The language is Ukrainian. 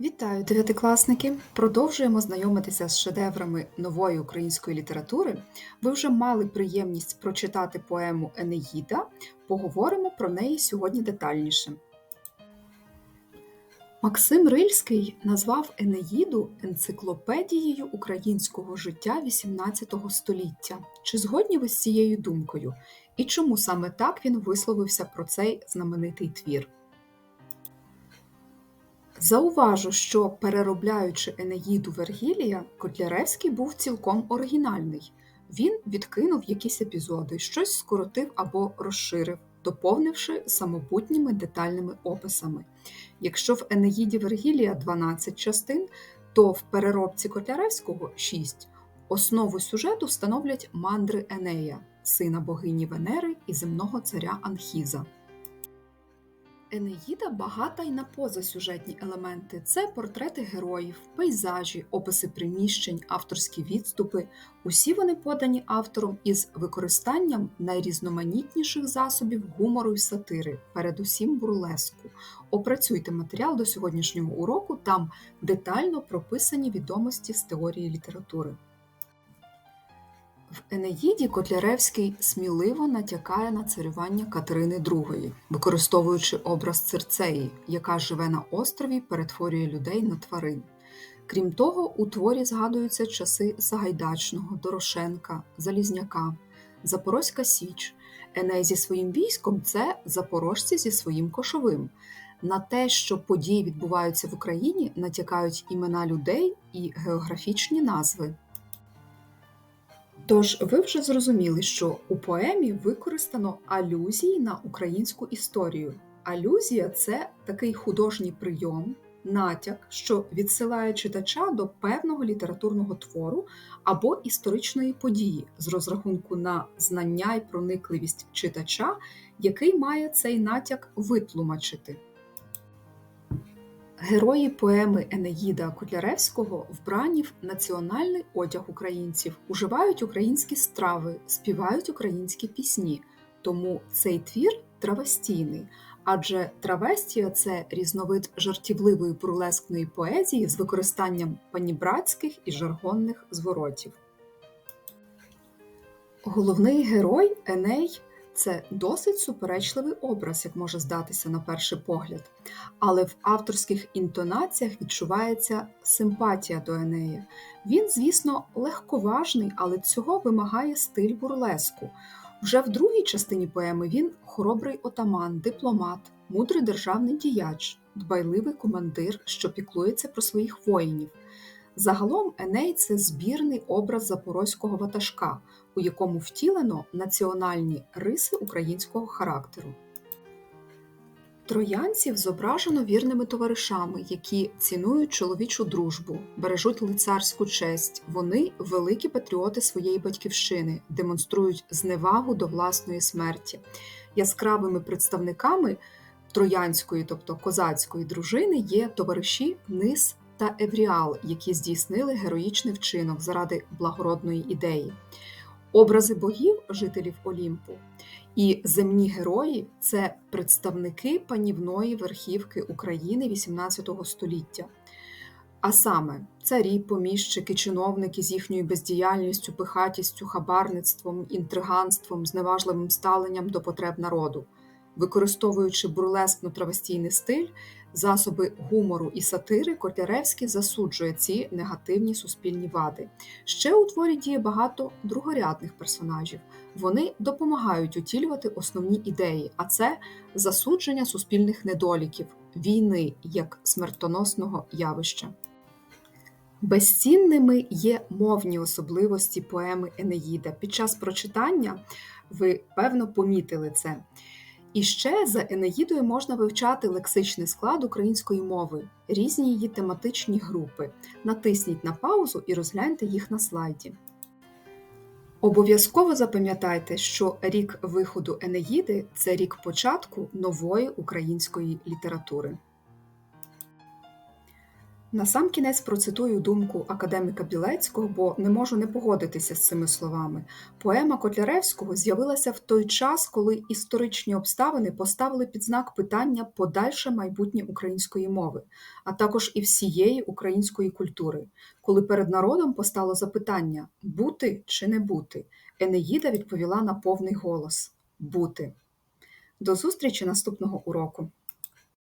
Вітаю, дев'ятикласники! Продовжуємо знайомитися з шедеврами нової української літератури. Ви вже мали приємність прочитати поему Енеїда. Поговоримо про неї сьогодні детальніше. Максим Рильський назвав Енеїду енциклопедією українського життя XVIII століття. Чи згодні ви з цією думкою? І чому саме так він висловився про цей знаменитий твір? Зауважу, що переробляючи Енеїду Вергілія, Котляревський був цілком оригінальний. Він відкинув якісь епізоди, щось скоротив або розширив, доповнивши самобутніми детальними описами. Якщо в Енеїді Вергілія 12 частин, то в переробці Котляревського 6. Основу сюжету становлять мандри Енея, сина богині Венери і земного царя Анхіза. Енеїда багата й на позасюжетні елементи: це портрети героїв, пейзажі, описи приміщень, авторські відступи. Усі вони подані автором із використанням найрізноманітніших засобів гумору й сатири, передусім бурлеску. Опрацюйте матеріал до сьогоднішнього уроку, там детально прописані відомості з теорії літератури. В Енеїді Котляревський сміливо натякає на царювання Катерини II, використовуючи образ Цирцеї, яка живе на острові, перетворює людей на тварин. Крім того, у творі згадуються часи Сагайдачного, Дорошенка, Залізняка, Запорозька Січ. Еней зі своїм військом це запорожці зі своїм кошовим. На те, що події відбуваються в Україні, натякають імена людей і географічні назви. Тож ви вже зрозуміли, що у поемі використано алюзії на українську історію. Алюзія це такий художній прийом, натяк, що відсилає читача до певного літературного твору або історичної події з розрахунку на знання і проникливість читача, який має цей натяк витлумачити. Герої поеми Енеїда Котляревського вбрані в національний одяг українців, уживають українські страви, співають українські пісні. Тому цей твір травестійний, адже травестія це різновид жартівливої бурлескної поезії з використанням панібратських і жаргонних зворотів. Головний герой Еней це досить суперечливий образ, як може здатися на перший погляд, але в авторських інтонаціях відчувається симпатія до Енея. Він, звісно, легковажний, але цього вимагає стиль бурлеску. Вже в другій частині поеми він хоробрий отаман, дипломат, мудрий державний діяч, дбайливий командир, що піклується про своїх воїнів. Загалом Еней це збірний образ запорозького ватажка, у якому втілено національні риси українського характеру. Троянців зображено вірними товаришами, які цінують чоловічу дружбу, бережуть лицарську честь. Вони великі патріоти своєї батьківщини, демонструють зневагу до власної смерті. Яскравими представниками троянської, тобто козацької дружини, є товариші Нис та Евріал, які здійснили героїчний вчинок заради благородної ідеї. Образи богів, жителів Олімпу, і земні герої це представники панівної верхівки України XVIII століття. А саме царі, поміщики, чиновники з їхньою бездіяльністю, пихатістю, хабарництвом, інтриганством, зневажливим ставленням до потреб народу, використовуючи бурлескно-травестійний стиль, засоби гумору і сатири, Котляревський засуджує ці негативні суспільні вади. Ще у творі діє багато другорядних персонажів. Вони допомагають утілювати основні ідеї, а це засудження суспільних недоліків, війни як смертоносного явища. Безцінними є мовні особливості поеми Енеїда. Під час прочитання ви певно помітили це. І ще за Енеїдою можна вивчати лексичний склад української мови, різні її тематичні групи. Натисніть на паузу і розгляньте їх на слайді. Обов'язково запам'ятайте, що рік виходу Енеїди це рік початку нової української літератури. Насамкінець процитую думку академіка Білецького, бо не можу не погодитися з цими словами. Поема Котляревського з'явилася в той час, коли історичні обставини поставили під знак питання подальше майбутнє української мови, а також і всієї української культури, коли перед народом постало запитання бути чи не бути. Енеїда відповіла на повний голос бути. До зустрічі наступного уроку.